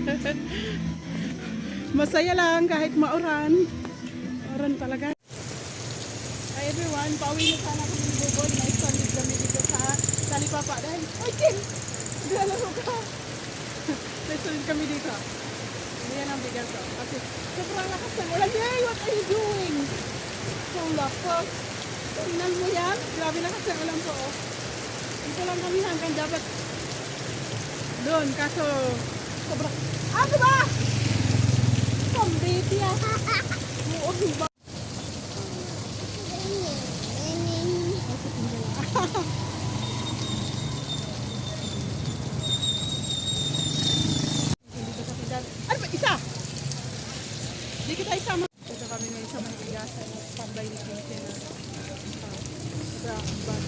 Masaya lang kahit mauran. Mauran talaga. Hi everyone, pauwi na sana kami ng Bugod. May solid kami dito sa Talipapa. Dahil, ay Kim! Nilalaro ka! May solid kami dito. Yan ang bigas ko. Kasi sobrang lakas ng ulan. Yay! What are you doing? So lakas. Tingnan mo yan. Grabe lakas ng ulan po. Oh. Dito lang kami hanggang dapat doon. Kaso sobrang... Ano ba? Pambiti ah. Oo, ba? Hindi ko kapital. Ano ba? Isa! Hindi kita isama. Ito kami ngayon sa Manigasan. Pambay ni Kinti na. Uh, bad.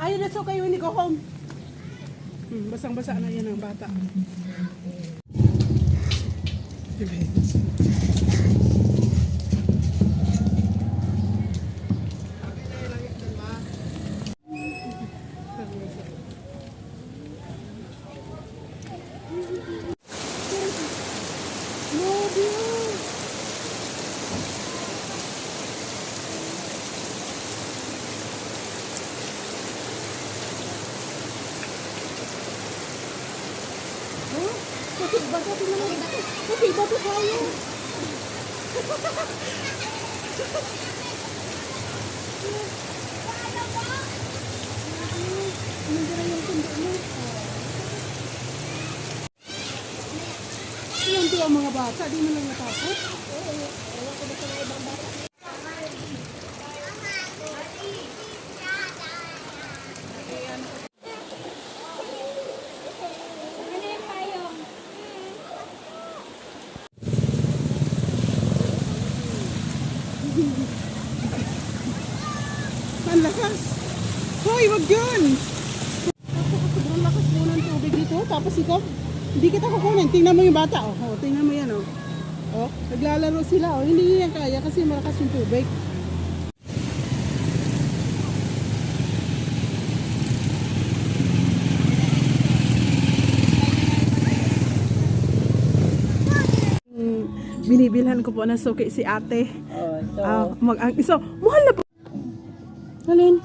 Ay, that's okay when you go home. Hmm, basang-basa na yan ang bata. No, Bato ko naman. Kasi bato tayo. Nandiyan yung kundo mo. Yan to ang mga bata. Di mo lang natakot. Ang lakas. Hoy, wag yun. Sobrang lakas po ng tubig dito. Tapos ikaw, hindi kita kukunin. Tingnan mo yung bata. Oh, oh tingnan mo yan. Oh. oh, naglalaro sila. Oh, hindi yan kaya kasi malakas yung tubig. Mm, Binibilhan ko po ng suki si ate. Oh, so, Ah, mag ang isa, mahal na po. Alin?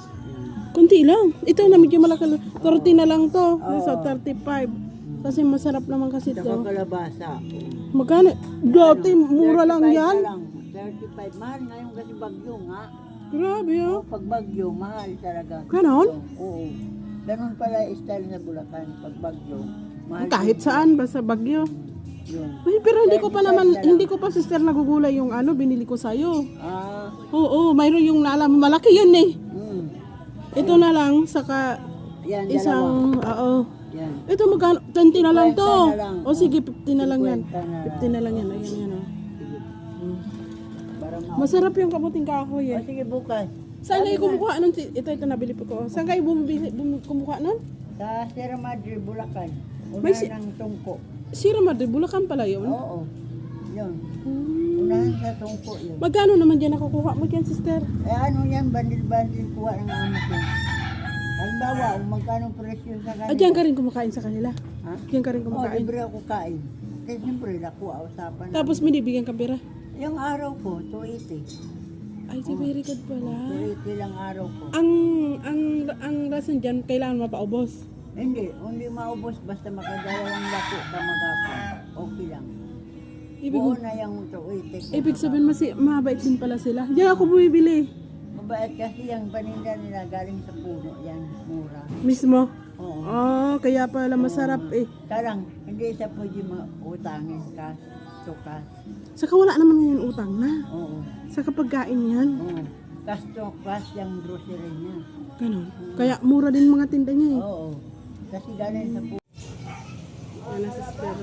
Kunti lang. Ito na medyo malaki. lang. 30 na lang to. So 35. Kasi masarap naman kasi saka to. kalabasa. Magkano? Dati mura lang 35 yan. na lang. 35. Mahal ngayon kasi bagyo nga. Grabe oh. Pag bagyo, mahal talaga. Ganon? Oo. Ganon pala yung style sa Bulacan. Pag bagyo, mahal. Kahit din saan basta bagyo. Yun. Ay, pero hindi ko pa naman, hindi ko pa sister nagugulay yung ano, binili ko sa'yo. Ah, Oo, mayroon yung naalam, malaki yun eh. mm. Ito na lang, saka Yan, dalawa. isang, oo. Yan. Ito magkano? 20 na lang to. 50 na lang. O sige, 50 na lang yan. 50 na lang. 50 na lang yan. Ayan yan. Oh. Masarap yung kamuting kahoy O eh. sige, bukas. Saan kayo kumukuha nun? Ito, ito nabili po ko. Saan kayo bumibili, bum, kumukuha nun? Sa Sierra Madre, Bulacan. Una May si- ng tungko. Sierra Madre, Bulacan pala yun. Oo. Yun. Hmm. Unahan sa tungko yun. Magkano naman dyan nakukuha mo dyan, sister? Eh ano yan, bandil-bandil kuha ng amo ko. Halimbawa, kung magkano presyo sa kanila. Ah, dyan ka rin kumakain sa kanila. Ha? Dyan ka rin Oo, kumakain. libre ako kain. Kasi siyempre, nakuha usapan. Tapos minibigyan ka pera. Yung araw ko, 280. Ay, si very good pala. 280 lang araw ko. Ang ang ang rason dyan, kailangan mapaubos. Hindi, hindi maubos basta makadalawang lako pa magapon. Okay lang. Ibig, Buo na yung 280. ibig sabihin mas mabait din pala sila. Diyan ako bumibili. Mabait kasi yung paninda nila galing sa puno. Yan, mura. Mismo. Oo. Oh, kaya pala masarap eh. Tarang, hindi siya pwede mautangin to cash. Saka wala naman ngayon utang na. Oo. Sa pagkain yan. Oo. Cash to cash yung grocery niya. Ganon. Kaya mura din mga tinda niya eh. Oo. Kasi galing sa puno. Ano sister?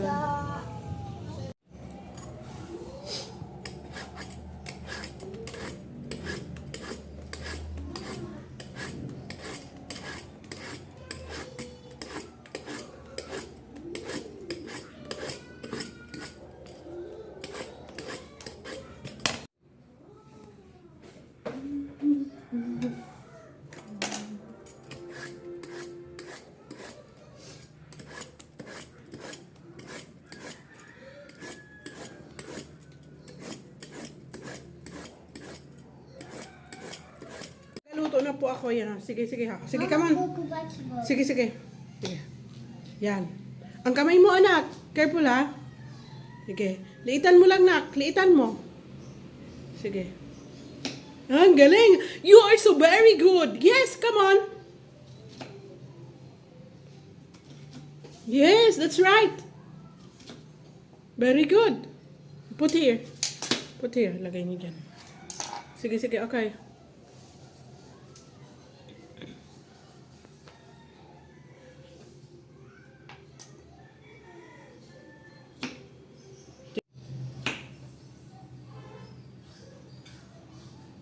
Upo ako yan. Sige, sige ha. Sige, come on. Sige, sige. Sige. Yan. Ang kamay mo, anak. Careful, ha? Sige. Liitan mo lang, nak. Liitan mo. Sige. Ang galing. You are so very good. Yes, come on. Yes, that's right. Very good. Put here. Put here. Lagay niyo dyan. Sige, sige. Okay.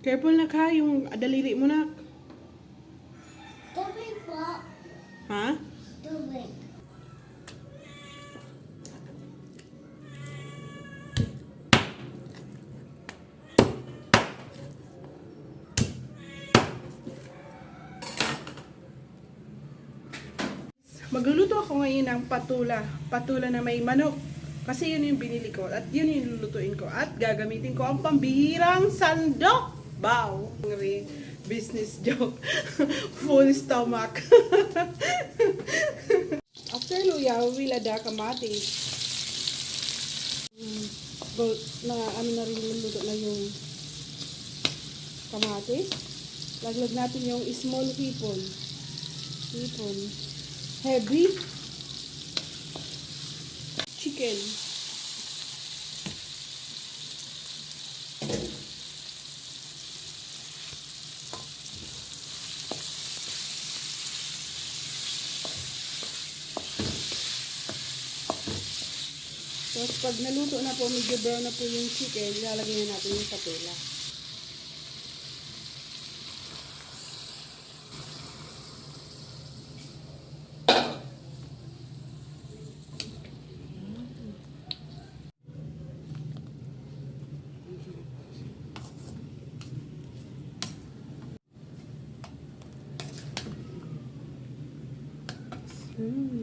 Careful na ka, yung daliri mo na. Tubig po. Ha? Tubig. Magluluto ako ngayon ng patula. Patula na may manok. Kasi yun yung binili ko. At yun yung lulutuin ko. At gagamitin ko ang pambihirang sandok. Bow. Business joke. Full stomach. After luya, wilada kamatis. Mm, go- na ano na rin luluto na yung kamatis. Laglag natin yung small hipon. Hipon. Heavy. Chicken. Tapos pag naluto na po, medyo brown na po yung chicken, ilalagay na natin yung patula. Mm.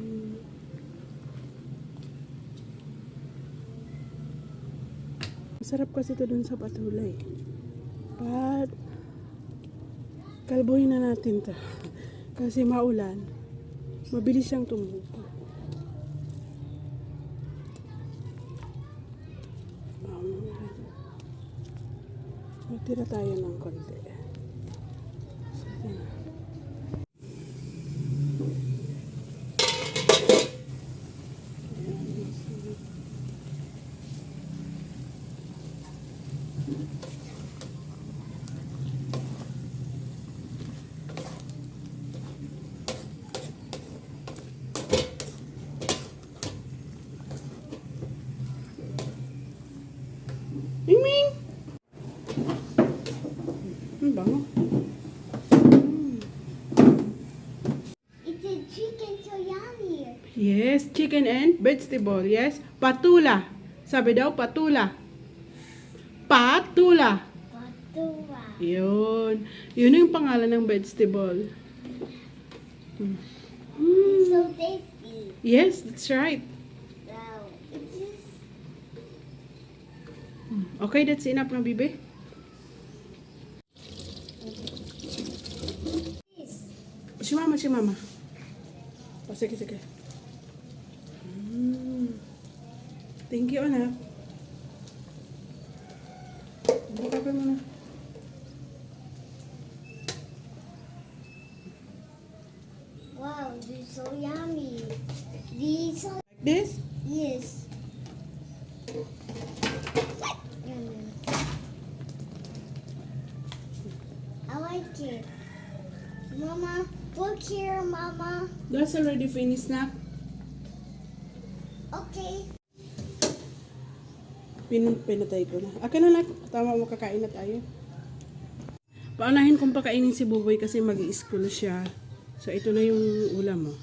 Masarap kasi ito dun sa patulay. But, kalbohin na natin to. Kasi maulan. Mabilis siyang tumubo. Um, magtira tayo ng konti. Sige na. Ming Ming! Ang bango. It's a chicken so yummy. Yes, chicken and vegetable. Yes, patula. Sabi daw, patula. Patula. Patua. Yun. Yun yung pangalan ng vegetable. Mm. So tasty. Yes, that's right. Wow. Okay, that's enough na, bibi. Si mama, si mama. O, sige, sige. Mm. Thank you, anak. Buka ka muna. Wow, this is so yummy. These are Like this? yes. I like it. Mama, look here, Mama. That's already finished na. Okay. Pin pinatay ko na. Akin na lang. Tama mo, kakain na tayo. Paunahin kong pakainin si Buboy kasi mag school siya. So, ito na yung ulam mo.